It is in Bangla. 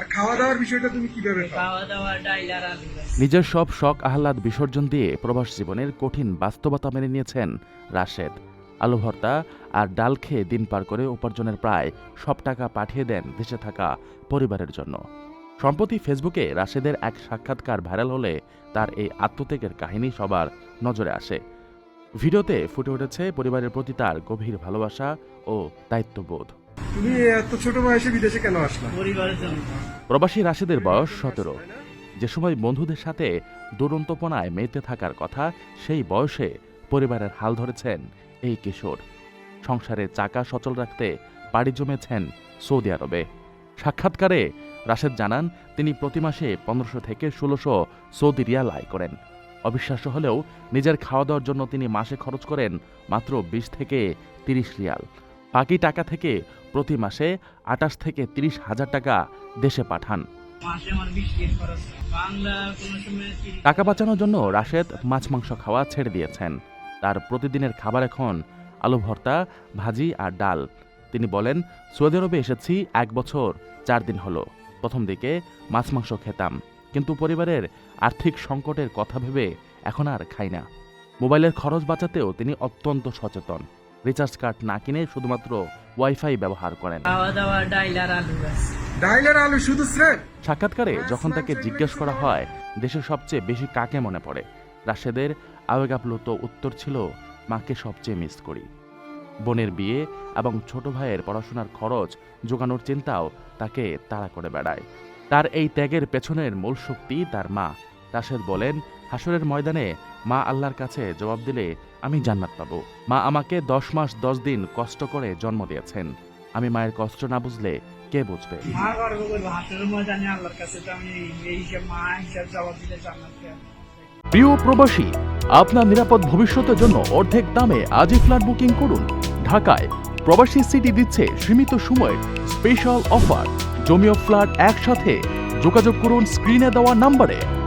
আর খাওয়া দাওয়ার বিষয়টা তুমি কীভাবে খাওয়া দাওয়া ডাইল আর আলু নিজের সব শখ আহ্লাদ বিসর্জন দিয়ে প্রবাস জীবনের কঠিন বাস্তবতা মেনে নিয়েছেন রাশেদ। আলু ভর্তা আর ডাল খেয়ে দিন পার করে উপার্জনের প্রায় সব টাকা পাঠিয়ে দেন দেশে থাকা পরিবারের জন্য। সম্প্রতি ফেসবুকে রাশেদের এক সাক্ষাৎকার ভাইরাল হলে তার এই আত্মত্যাগের কাহিনী সবার নজরে আসে। ভিডিওতে ফুটে উঠেছে পরিবারের প্রতি তার গভীর ভালোবাসা ও দায়িত্ববোধ। তুমি এত ছোট বয়সে বিদেশে কেন আসলা? পরিবারের জন্য। প্রবাসী রাশেদের বয়স সতেরো। যে সময় বন্ধুদের সাথে দুরন্তপনায় মেতে থাকার কথা সেই বয়সে পরিবারের হাল ধরেছেন এই কিশোর। সংসারে চাকা সচল রাখতে পাড়ি জমেছেন সৌদি আরবে। সাক্ষাৎকারে রাশেদ জানান তিনি প্রতি মাসে পনেরোশো থেকে ষোলোশো সৌদি রিয়াল আয় করেন। অবিশ্বাস্য হলেও নিজের খাওয়া দাওয়ার জন্য তিনি মাসে খরচ করেন মাত্র বিশ থেকে তিরিশ রিয়াল। বাকি টাকা থেকে প্রতি মাসে আটাশ থেকে তিরিশ হাজার টাকা দেশে পাঠান। টাকা বাঁচানোর জন্য রাশেদ মাছ মাংস খাওয়া ছেড়ে দিয়েছেন। তার প্রতিদিনের খাবার এখন আলু ভর্তা ভাজি আর ডাল। তিনি বলেন সৌদি আরবে এসেছি এক বছর চার দিন হলো। প্রথম দিকে মাছ মাংস খেতাম। কিন্তু পরিবারের আর্থিক সংকটের কথা ভেবে এখন আর খাই না। মোবাইলের খরচ বাঁচাতেও তিনি অত্যন্ত সচেতন। রিচার্জ কার্ড না কিনে শুধুমাত্র ওয়াইফাই ব্যবহার করেন। সাক্ষাৎকারে যখন তাকে জিজ্ঞেস করা হয় দেশের সবচেয়ে বেশি কাকে মনে পড়ে? রাশেদের আবেগাপ্লুত উত্তর ছিল মাকে সবচেয়ে মিস করি। বোনের বিয়ে এবং ছোট ভাইয়ের পড়াশোনার খরচ জোগানোর চিন্তাও তাকে তাড়া করে বেড়ায়। তার এই ত্যাগের পেছনের মূল শক্তি তার মা। রাশেদ বলেন হাসরের ময়দানে মা আল্লাহর কাছে জবাব দিলে আমি জান্নাত পাবো। মা আমাকে দশ মাস দশ দিন কষ্ট করে জন্ম দিয়েছেন। আমি মায়ের কষ্ট না বুঝলে কে বুঝবে? প্রিয় প্রবাসী আপনার নিরাপদ ভবিষ্যতের জন্য অর্ধেক দামে আজই ফ্ল্যাট বুকিং করুন। ঢাকায় প্রবাসী সিটি দিচ্ছে সীমিত সময়ের স্পেশাল অফার। জমিও ফ্ল্যাট একসাথে। যোগাযোগ করুন স্ক্রিনে দেওয়া নাম্বারে।